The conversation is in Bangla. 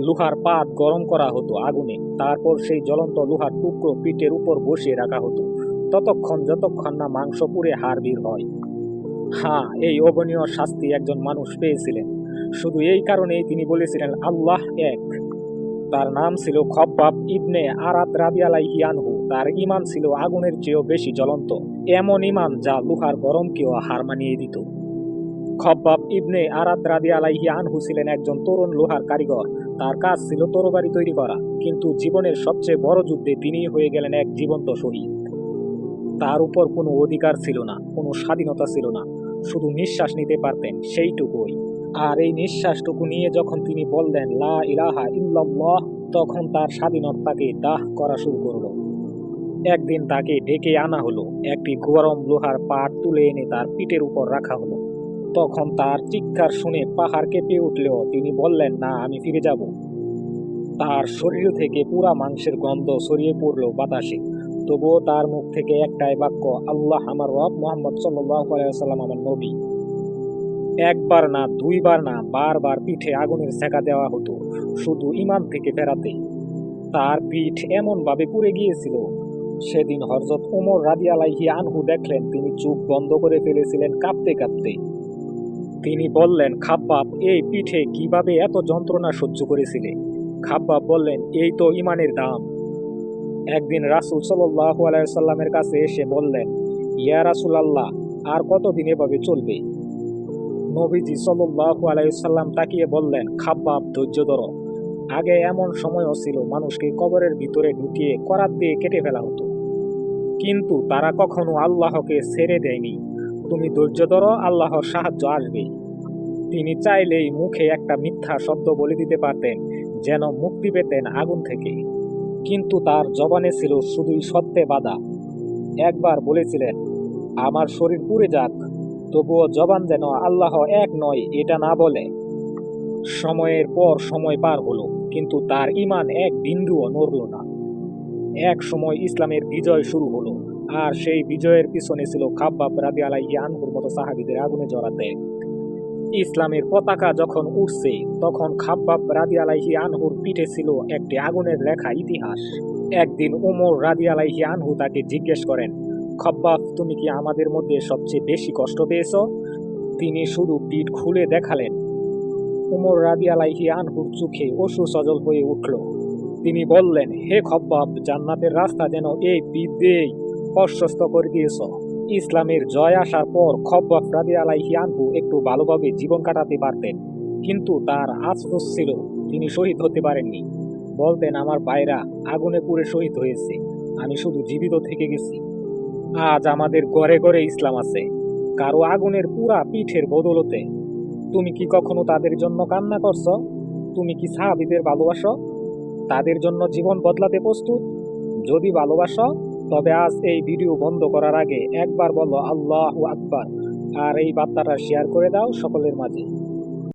লোহার পাত গরম করা হতো আগুনে। তারপর সেই জ্বলন্ত লোহার টুকরো পিঠের উপর বসিয়ে রাখা হতো। ততক্ষণ যতক্ষণ না মাংস পুড়ে হাড় বের হয়। হ্যাঁ এই অবনীয় শাস্তি একজন মানুষ পেয়েছিলেন। শুধু এই কারণেই তিনি বলেছিলেন, আল্লাহ এক। তার নাম ছিল খব্বাব ইবনে আরাত রাবি আলাইহি আনহু। তার ইমান ছিল আগুনের চেয়েও বেশি জ্বলন্ত। এমন ইমান যা লোহার গরমকেও হার মানিয়ে দিত। খব্বাব ইবনে আরাত রাবি আলাইহি আনহু ছিলেন একজন তরুণ লোহার কারিগর। তার কাজ ছিল তরবারি তৈরি করা, কিন্তু জীবনের সবচেয়ে বড় যুদ্ধে তিনিই হয়ে গেলেন এক জীবন্ত শহীদ। তার উপর কোনো অধিকার ছিল না, কোনো স্বাধীনতা ছিল না, শুধু নিঃশ্বাস নিতে পারতেন সেইটুকুই। আর এই নিঃশ্বাসটুকু নিয়ে যখন তিনি বললেন, লা ইলাহা ইল্লাল্লাহ তখন তার স্বাধীনতাকে দাহ করা শুরু করল। একদিন তাকে ডেকে আনা হলো, একটি গরম লোহার পাট তুলে এনে তার পিঠের উপর রাখা হলো। তখন তার চিৎকার শুনে পাহাড় কেঁপে উঠলেও তিনি বললেন, না, আমি ফিরে যাব। তার শরীর থেকে পুরা মাংসের গন্ধ ছড়িয়ে পড়ল বাতাসে। তবুও তার মুখ থেকে একটাই বাক্য, আল্লাহ আমার রব মোহাম্মদ সাল্লাম আমার নবী। একবার না, দুইবার না, বারবার পিঠে আগুনের সেকা দেওয়া হতো, শুধু ইমান থেকে ফেরাতে। তার পিঠ এমনভাবে পুড়ে গিয়েছিল। সেদিন হরজত ওমর রাদি আলাইহি আনহু দেখলেন, তিনি চোখ বন্ধ করে ফেলেছিলেন কাঁপতে কাঁপতে। তিনি বললেন, খাব্বাব, এই পিঠে কীভাবে এত যন্ত্রণা সহ্য করেছিলে? খাব্বাব বললেন, এই তো ইমানের দাম। একদিন রাসুল সাল্লাহ আলাইসাল্লামের কাছে এসে বললেন, ইয়া রাসুল আল্লাহ আর কতদিন এভাবে চলবে? নবীজি সাল্লাহ আলাইসাল্লাম তাকিয়ে বললেন, খাব্বাব, ধৈর্য ধরো। আগে এমন সময়ও ছিল মানুষকে কবরের ভিতরে ঢুকিয়ে করাত দিয়ে কেটে ফেলা হতো। কিন্তু তারা কখনো আল্লাহকে ছেড়ে দেয়নি। তুমি ধৈর্য ধরো, আল্লাহর সাহায্য আসবে তিনি চাইলেই মুখে একটা মিথ্যা শব্দ বলে দিতে পারতেন, যেন মুক্তি পেতেন আগুন থেকে। কিন্তু তার জবানে ছিল শুধুই সত্যে বাধা। একবার বলেছিলেন, আমার শরীর পুড়ে যাক, তবুও জবান যেন আল্লাহ এক নয়, এটা না বলে। সময়ের পর সময় পার হলো, কিন্তু তার ইমান এক বিন্দুও নড়ল না। এক সময় ইসলামের বিজয় শুরু হলো। আর সেই বিজয়ের পিছনে ছিল খাব্বাব রাদি আনহুর মতো সাহাবিদের আগুনে জড়াতে ইসলামের পতাকা যখন উঠছে তখন খাব্বাব রাদি আলাইহি আনহুর পিঠে ছিল একটি আগুনের লেখা ইতিহাস। একদিন ওমর রাদি আলাইহি আনহু তাকে জিজ্ঞেস করেন, খব্বাব, তুমি কি আমাদের মধ্যে সবচেয়ে বেশি কষ্ট পেয়েছ? তিনি শুধু পিঠ খুলে দেখালেন। উমর রাদি আলাইহি আনহুর চোখে অসু সজল হয়ে উঠল। তিনি বললেন, হে খব্বাব, জান্নাতের রাস্তা যেন এই পিঠ দিয়েই প্রশস্ত করে দিয়েছ। ইসলামের জয় আসার পর খব্বাব রাদি আলাইহি আনহু একটু ভালোভাবে জীবন কাটাতে পারতেন, কিন্তু তার আফসোস ছিল তিনি শহীদ হতে পারেননি। বলতেন, আমার বাইরা আগুনে পুড়ে শহীদ হয়েছে, আমি শুধু জীবিত থেকে গেছি। আজ আমাদের ঘরে ঘরে ইসলাম আছে, কারও আগুনের পুরা পিঠের বদলতে। তুমি কি কখনো তাদের জন্য কান্না করছ? তুমি কি সাহাবিদের ভালোবাসো? তাদের জন্য জীবন বদলাতে প্রস্তুত? যদি ভালোবাসো তবে আজ এই ভিডিও বন্ধ করার আগে একবার বলো আল্লাহ আকবার। আর এই বার্তাটা শেয়ার করে দাও সকলের মাঝে।